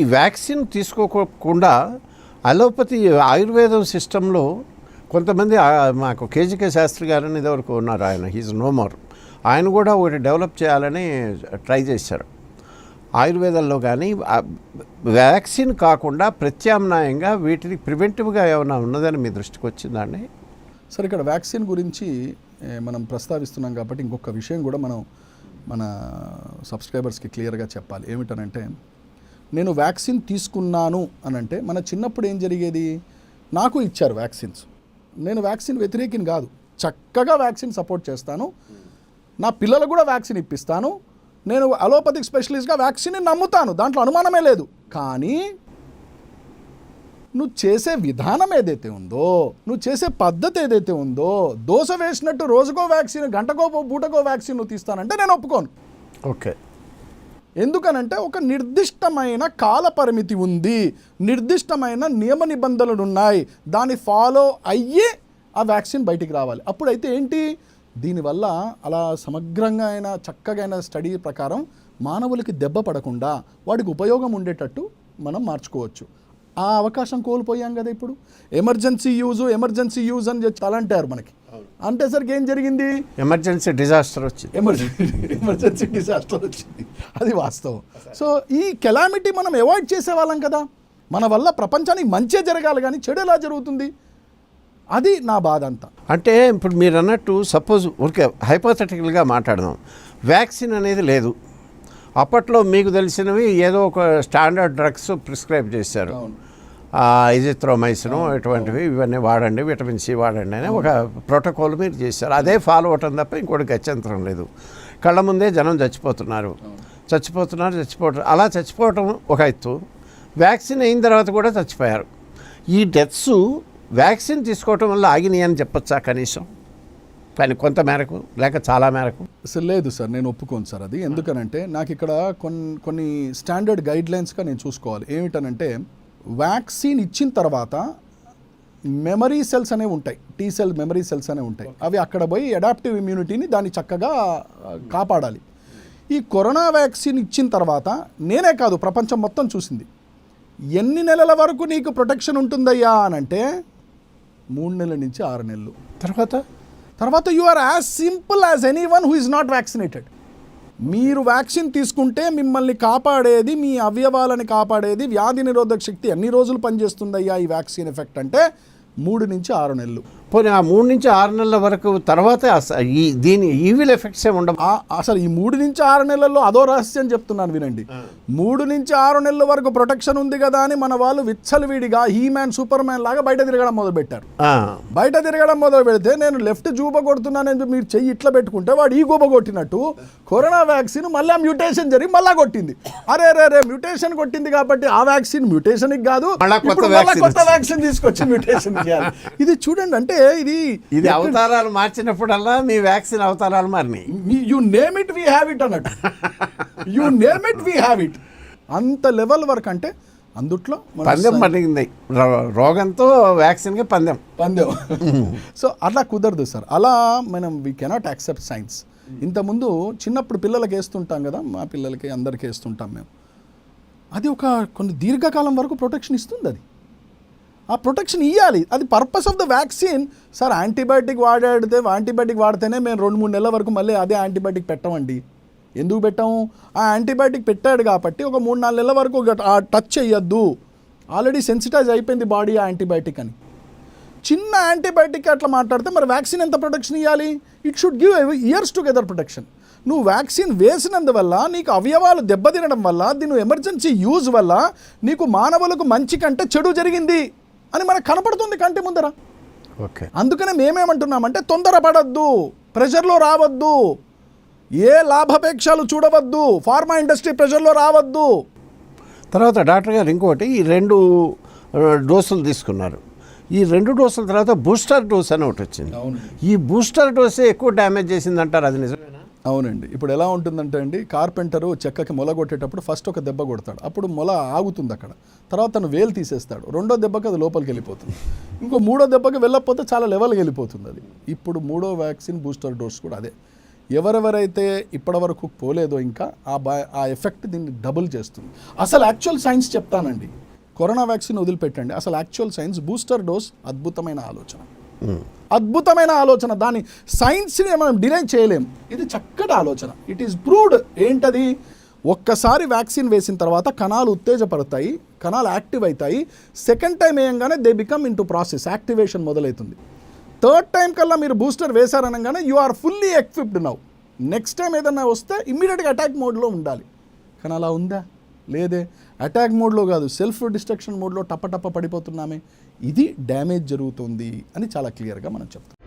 ఈ వ్యాక్సిన్ తీసుకోకుండా అలోపతి ఆయుర్వేదం సిస్టంలో కొంతమంది మాకు కేజీకే శాస్త్రి గారు అనేది ఇదివరకు ఉన్నారు ఆయన. హీజ్ నో మోర్ ఆయన కూడా ఒకటి డెవలప్ చేయాలని ట్రై చేశారు. ఆయుర్వేదంలో కానీ వ్యాక్సిన్ కాకుండా ప్రత్యామ్నాయంగా వీటిని ప్రివెంటివ్గా ఏమైనా ఉన్నదని మీ దృష్టికి వచ్చిందండి సరే ఇక్కడ వ్యాక్సిన్ గురించి మనం ప్రస్తావిస్తున్నాం కాబట్టి ఇంకొక విషయం కూడా మనం మన సబ్స్క్రైబర్స్కి క్లియర్గా చెప్పాలి. ఏమిటనంటే నేను వ్యాక్సిన్ తీసుకున్నాను అని అంటే మన చిన్నప్పుడు ఏం జరిగేది? నాకు ఇచ్చారు వ్యాక్సిన్స్. నేను వ్యాక్సిన్ వ్యతిరేకిని కాదు. చక్కగా వ్యాక్సిన్ సపోర్ట్ చేస్తాను. నా పిల్లలకు కూడా వ్యాక్సిన్ ఇప్పిస్తాను. నేను అలోపతిక్ స్పెషలిస్ట్గా వ్యాక్సిన్ని నమ్ముతాను. దాంట్లో అనుమానమే లేదు. కానీ నువ్వు చేసే విధానం ఏదైతే ఉందో నువ్వు చేసే పద్ధతి ఏదైతే ఉందో దోశ వేసినట్టు రోజుకో వ్యాక్సిన్ గంటకో పూటకో వ్యాక్సిన్ నువ్వు తీస్తానంటే నేను ఒప్పుకోను. ఓకే. ఎందుకనంటే ఒక నిర్దిష్టమైన కాల పరిమితి ఉంది. నిర్దిష్టమైన నియమ నిబంధనలు ఉన్నాయి. దాన్ని ఫాలో అయ్యే ఆ వ్యాక్సిన్ బయటికి రావాలి. అప్పుడైతే ఏంటి? దీనివల్ల అలా సమగ్రంగా అయిన చక్కగా అయిన స్టడీ ప్రకారం మానవులకి దెబ్బ పడకుండా వాడికి ఉపయోగం ఉండేటట్టు మనం మార్చుకోవచ్చు. ఆ అవకాశం కోల్పోయాం కదా ఇప్పుడు. ఎమర్జెన్సీ యూజ్ ఎమర్జెన్సీ యూజ్ అని చెప్పి తలంటారు మనకి. అంటేసరికి ఏం జరిగింది? ఎమర్జెన్సీ డిజాస్టర్ వచ్చింది. ఎమర్జెన్సీ ఎమర్జెన్సీ డిజాస్టర్ వచ్చింది. అది వాస్తవం. సో ఈ కెలామిటీ మనం అవాయిడ్ చేసేవాళ్ళం కదా. మన వల్ల ప్రపంచానికి మంచే జరగాలి కానీ చెడు ఎలా జరుగుతుంది. అది నా బాధ అంతా. అంటే ఇప్పుడు మీరు అన్నట్టు సపోజ్ ఓకే హైపోథెటికల్గా మాట్లాడదాం. వ్యాక్సిన్ అనేది లేదు. అప్పట్లో మీకు తెలిసినవి ఏదో ఒక స్టాండర్డ్ డ్రగ్స్ ప్రిస్క్రైబ్ చేశారు. అవును. ఇజిత్రోమైసిన్ ఇటువంటివి ఇవన్నీ వాడండి విటమిన్ సి వాడండి అని ఒక ప్రోటోకాల్ మీరు చేశారు. అదే ఫాలో అవటం తప్ప ఇంకోటి గత్యంతరం లేదు. కళ్ళ ముందే జనం చచ్చిపోతున్నారు. చచ్చిపోతున్నారు చచ్చిపోవటం అలా చచ్చిపోవటం ఒక ఎత్తు. వ్యాక్సిన్ అయిన తర్వాత కూడా చచ్చిపోయారు. ఈ డెత్స్ వ్యాక్సిన్ తీసుకోవటం వల్ల ఆగినాయి అని చెప్పొచ్చా కనీసం? కానీ కొంత మేరకు లేక చాలా మేరకు? అసలు లేదు సార్ నేను ఒప్పుకోను సార్ అది. ఎందుకనంటే నాకు ఇక్కడ కొన్ని కొన్ని స్టాండర్డ్ గైడ్ లైన్స్గా నేను చూసుకోవాలి. ఏమిటనంటే వ్యాక్సిన్ ఇచ్చిన తర్వాత మెమరీ సెల్స్ అనేవి ఉంటాయి. టీ సెల్ మెమరీ సెల్స్ అనేవి ఉంటాయి. అవి అక్కడ పోయి అడాప్టివ్ ఇమ్యూనిటీని దాన్ని చక్కగా కాపాడాలి. ఈ కరోనా వ్యాక్సిన్ ఇచ్చిన తర్వాత నేనే కాదు ప్రపంచం మొత్తం చూసింది. ఎన్ని నెలల వరకు నీకు ప్రొటెక్షన్ ఉంటుందయ్యా అని అంటే మూడు నెలల నుంచి ఆరు నెలలు. తర్వాత? తర్వాత you are as simple as anyone who is not vaccinated మీరు వ్యాక్సిన్ తీసుకుంటే మిమ్మల్ని కాపాడేది మీ అవయవాలని కాపాడేది వ్యాధి నిరోధక శక్తి ఎన్ని రోజులు పనిచేస్తుందయ్యా ఈ వ్యాక్సిన్ ఎఫెక్ట్ అంటే మూడు నుంచి ఆరు నెలలు. పోనీ ఆ మూడు నుంచి ఆరు నెలల వరకు తర్వాత ఈ దీని ఈవిల్ ఎఫెక్ట్స్ ఏమి ఉండవు? ఆ- అసలు ఈ మూడు నుంచి ఆరు నెలల్లో అదో రహస్యం చెప్తున్నాను వినండి. మూడు నుంచి ఆరు నెలల వరకు ప్రొటెక్షన్ ఉంది కదా అని మన వాళ్ళు విచ్చలవిడిగా హీ మ్యాన్ సూపర్ మ్యాన్ లాగా బయట తిరగడం మొదలుపెట్టారు. ఆ, బయట తిరగడం మొదలు పెడితే నేను లెఫ్ట్ జూబ కొడుతున్నానని మీరు చెయ్యి ఇట్లా పెట్టుకుంటే వాడు ఈ గూబ కొట్టినట్టు కరోనా వ్యాక్సిన్ మళ్ళీ మ్యూటేషన్ జరిగి మళ్ళా కొట్టింది. అరే అరే అరే మ్యూటేషన్ కొట్టింది కాబట్టి ఆ వ్యాక్సిన్ మ్యూటేషన్ కాదు కొత్త వ్యాక్సిన్. తీసుకొచ్చి మ్యూటేషన్ ఇది చూడండి అంటే ఇది ఇది అవతారాలు మార్చినప్పుడల్లా మీ వ్యాక్సిన్ అవతారాలు మారినాయి. You name it we have it అన్నట్టు. You name it we have it అంత లెవెల్ వరకు అంటే అందుట్లో పందెం పండింది. రోగంతో వ్యాక్సిన్కి పందెం. పందెం. సో అట్లా కుదరదు సార్. అలా మనం వీ కెనాట్ యాక్సెప్ట్ సైన్స్ ఇంతకుముందు చిన్నప్పుడు పిల్లలకి వేస్తుంటాం కదా మా పిల్లలకి అందరికీ వేస్తుంటాం మేము. అది ఒక కొన్ని దీర్ఘకాలం వరకు ప్రొటెక్షన్ ఇస్తుంది అది. ఆ ప్రొటెక్షన్ ఇవ్వాలి అది purpose of the vaccine sir antibiotic వాడాడితే antibiotic వాడితేనే మేము రెండు మూడు నెలల వరకు మళ్ళీ అదే యాంటీబయాటిక్ పెట్టమండి. ఎందుకు పెట్టాము? ఆ యాంటీబయాటిక్ పెట్టాడు కాబట్టి ఒక మూడు నాలుగు నెలల వరకు ఆ టచ్ చేయొద్దు ఆల్రెడీ సెన్సిటైజ్ అయిపోయింది బాడీ ఆ యాంటీబయాటిక్ అని. చిన్న యాంటీబయాటిక్ అట్లా మాట్లాడితే మరి వ్యాక్సిన్ ఎంత ప్రొటెక్షన్ ఇవ్వాలి it should give years together protection నువ్వు వ్యాక్సిన్ వేసినందువల్ల నీకు అవయవాలు దెబ్బతినడం వల్ల దీని ఎమర్జెన్సీ యూజ్ వల్ల నీకు మానవులకు మంచి కంటే చెడు జరిగింది. అని మనకు కనపడుతుంది కంటి ముందర. ఓకే. అందుకనే మేమేమంటున్నామంటే తొందరపడద్దు ప్రెషర్లో రావద్దు ఏ లాభాపేక్షలు చూడవద్దు ఫార్మా ఇండస్ట్రీ ప్రెషర్లో రావద్దు. తర్వాత డాక్టర్ గారు ఇంకోటి ఈ రెండు డోసులు తీసుకున్నారు. ఈ రెండు డోసుల తర్వాత బూస్టర్ డోస్ అని ఒకటి వచ్చింది. ఈ బూస్టర్ డోసే ఎక్కువ డ్యామేజ్ చేసింది అంటారు అది నిజమేనా? అవునండి. ఇప్పుడు ఎలా ఉంటుందంటే అండి కార్పెంటరు చెక్కకి మొల కొట్టేటప్పుడు ఫస్ట్ ఒక దెబ్బ కొడతాడు. అప్పుడు మొల ఆగుతుంది అక్కడ. తర్వాత తను వేలు తీసేస్తాడు. రెండో దెబ్బకి అది లోపలికి వెళ్ళిపోతుంది. ఇంకో మూడో దెబ్బకి వెళ్ళకపోతే చాలా లెవెల్కి వెళ్ళిపోతుంది అది. ఇప్పుడు మూడో వ్యాక్సిన్ బూస్టర్ డోస్ కూడా అదే. ఎవరెవరైతే ఇప్పటివరకు పోలేదో ఇంకా ఆ బా ఆ ఎఫెక్ట్ దీన్ని డబుల్ చేస్తుంది. అసలు యాక్చువల్ సైన్స్ చెప్తానండి. కరోనా వ్యాక్సిన్ వదిలిపెట్టండి. అసలు యాక్చువల్ సైన్స్ బూస్టర్ డోస్ అద్భుతమైన ఆలోచన. అద్భుతమైన ఆలోచన. దాని సైన్స్ని మనం డినై చేయలేం. ఇది చక్కటి ఆలోచన. ఇట్ ఈస్ ప్రూవ్డ్ ఏంటది? ఒక్కసారి వ్యాక్సిన్ వేసిన తర్వాత కణాలు ఉత్తేజపడతాయి కణాలు యాక్టివ్ అవుతాయి. Second time వేయంగానే they become in process activation మొదలవుతుంది థర్డ్ టైం కల్లా మీరు booster వేశారనగానే you are fully equipped now. Next time ఏదైనా వస్తే ఇమ్మీడియట్గా అటాక్ మోడ్లో ఉండాలి. కానీ అలా ఉందా? లేదే. అటాక్ మోడ్లో కాదు. సెల్ఫ్ డిస్ట్రక్షన్ మోడ్లో టప్ప టప్ప పడిపోతున్నామే. ఇది డ్యామేజ్ జరుగుతుంది అని చాలా క్లియర్గా మనం చెప్తాం.